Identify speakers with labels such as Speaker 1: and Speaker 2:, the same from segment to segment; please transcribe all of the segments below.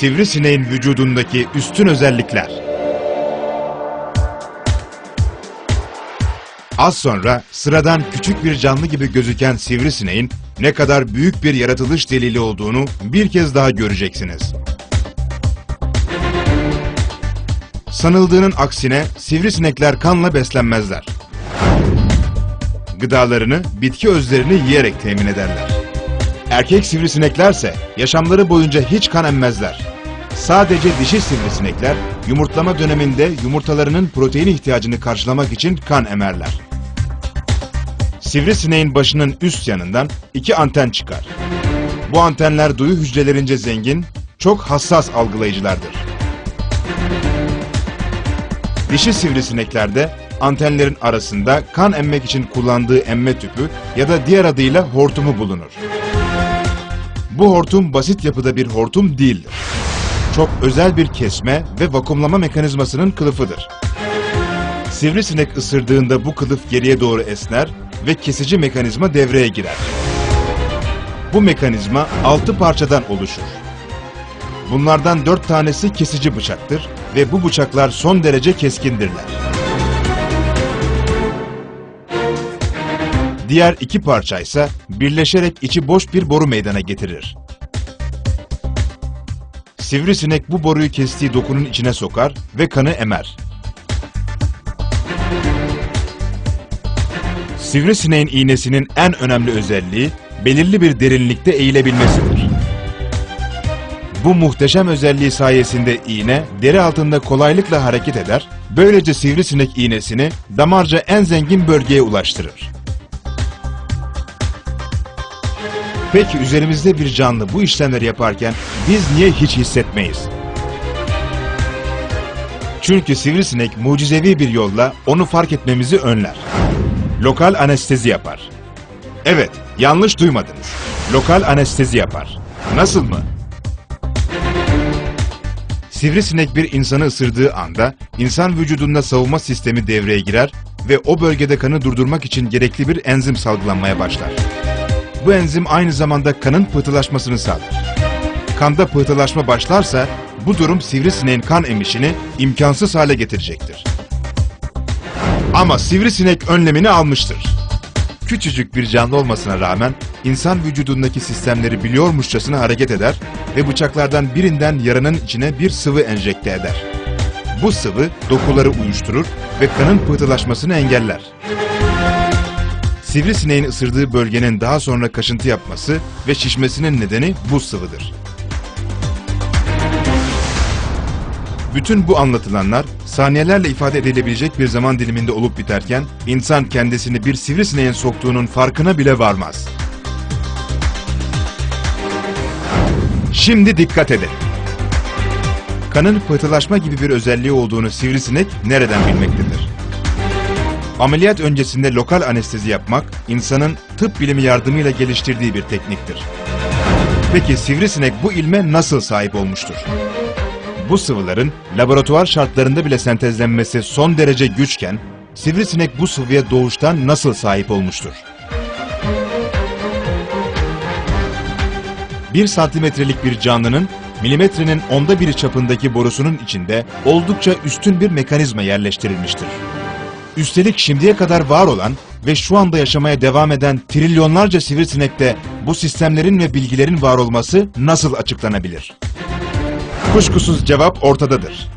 Speaker 1: Sivrisineğin vücudundaki üstün özellikler. Az sonra sıradan küçük bir canlı gibi gözüken sivrisineğin ne kadar büyük bir yaratılış delili olduğunu bir kez daha göreceksiniz. Sanıldığının aksine sivrisinekler kanla beslenmezler. Gıdalarını bitki özlerini yiyerek temin ederler. Erkek sivrisineklerse yaşamları boyunca hiç kan emmezler. Sadece dişi sivrisinekler yumurtlama döneminde yumurtalarının protein ihtiyacını karşılamak için kan emerler. Sivrisineğin başının üst yanından iki anten çıkar. Bu antenler duyu hücrelerince zengin, çok hassas algılayıcılardır. Dişi sivrisineklerde antenlerin arasında kan emmek için kullandığı emme tüpü ya da diğer adıyla hortumu bulunur. Bu hortum basit yapıda bir hortum değildir. Çok özel bir kesme ve vakumlama mekanizmasının kılıfıdır. Sivrisinek ısırdığında bu kılıf geriye doğru esner ve kesici mekanizma devreye girer. Bu mekanizma altı parçadan oluşur. Bunlardan dört tanesi kesici bıçaktır ve bu bıçaklar son derece keskindirler. Diğer iki parça ise birleşerek içi boş bir boru meydana getirir. Sivrisinek bu boruyu kestiği dokunun içine sokar ve kanı emer. Sivrisineğin iğnesinin en önemli özelliği belirli bir derinlikte eğilebilmesidir. Bu muhteşem özelliği sayesinde iğne deri altında kolaylıkla hareket eder, böylece sivrisinek iğnesini damarca en zengin bölgeye ulaştırır. Peki üzerimizde bir canlı bu işlemleri yaparken biz niye hiç hissetmeyiz? Çünkü sivrisinek mucizevi bir yolla onu fark etmemizi önler. Lokal anestezi yapar. Evet, yanlış duymadınız. Lokal anestezi yapar. Nasıl mı? Sivrisinek bir insanı ısırdığı anda insan vücudunda savunma sistemi devreye girer ve o bölgede kanı durdurmak için gerekli bir enzim salgılanmaya başlar. Bu enzim aynı zamanda kanın pıhtılaşmasını sağlar. Kanda pıhtılaşma başlarsa bu durum sivrisineğin kan emişini imkansız hale getirecektir. Ama sivrisinek önlemini almıştır. Küçücük bir canlı olmasına rağmen insan vücudundaki sistemleri biliyormuşçasına hareket eder ve bıçaklardan birinden yaranın içine bir sıvı enjekte eder. Bu sıvı dokuları uyuşturur ve kanın pıhtılaşmasını engeller. Sivrisineğin ısırdığı bölgenin daha sonra kaşıntı yapması ve şişmesinin nedeni bu sıvıdır. Bütün bu anlatılanlar saniyelerle ifade edilebilecek bir zaman diliminde olup biterken insan kendisini bir sivrisineğin soktuğunun farkına bile varmaz. Şimdi dikkat edin. Kanın pıhtılaşma gibi bir özelliği olduğunu sivrisinek nereden bilmektedir? Ameliyat öncesinde lokal anestezi yapmak, insanın tıp bilimi yardımıyla geliştirdiği bir tekniktir. Peki sivrisinek bu ilme nasıl sahip olmuştur? Bu sıvıların laboratuvar şartlarında bile sentezlenmesi son derece güçken, sivrisinek bu sıvıya doğuştan nasıl sahip olmuştur? Bir santimetrelik bir canlının milimetrenin onda biri çapındaki borusunun içinde oldukça üstün bir mekanizma yerleştirilmiştir. Üstelik şimdiye kadar var olan ve şu anda yaşamaya devam eden trilyonlarca sivrisinekte bu sistemlerin ve bilgilerin var olması nasıl açıklanabilir? Kuşkusuz cevap ortadadır.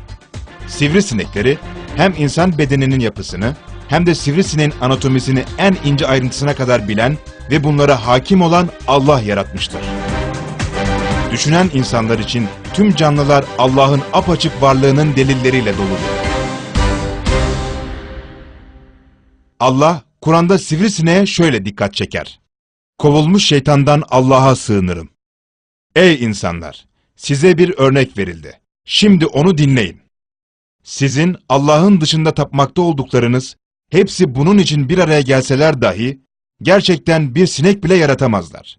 Speaker 1: Sivrisinekleri hem insan bedeninin yapısını hem de sivrisineğin anatomisini en ince ayrıntısına kadar bilen ve bunlara hakim olan Allah yaratmıştır. Düşünen insanlar için tüm canlılar Allah'ın apaçık varlığının delilleriyle doludur. Allah Kur'an'da sivrisineğe şöyle dikkat çeker. Kovulmuş şeytandan Allah'a sığınırım. Ey insanlar! Size bir örnek verildi. Şimdi onu dinleyin. Sizin Allah'ın dışında tapmakta olduklarınız, hepsi bunun için bir araya gelseler dahi, gerçekten bir sinek bile yaratamazlar.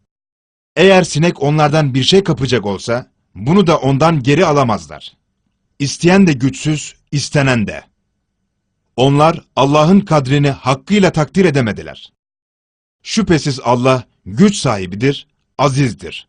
Speaker 1: Eğer sinek onlardan bir şey kapacak olsa, bunu da ondan geri alamazlar. İsteyen de güçsüz, istenen de. Onlar Allah'ın kadrini hakkıyla takdir edemediler. Şüphesiz Allah güç sahibidir, azizdir.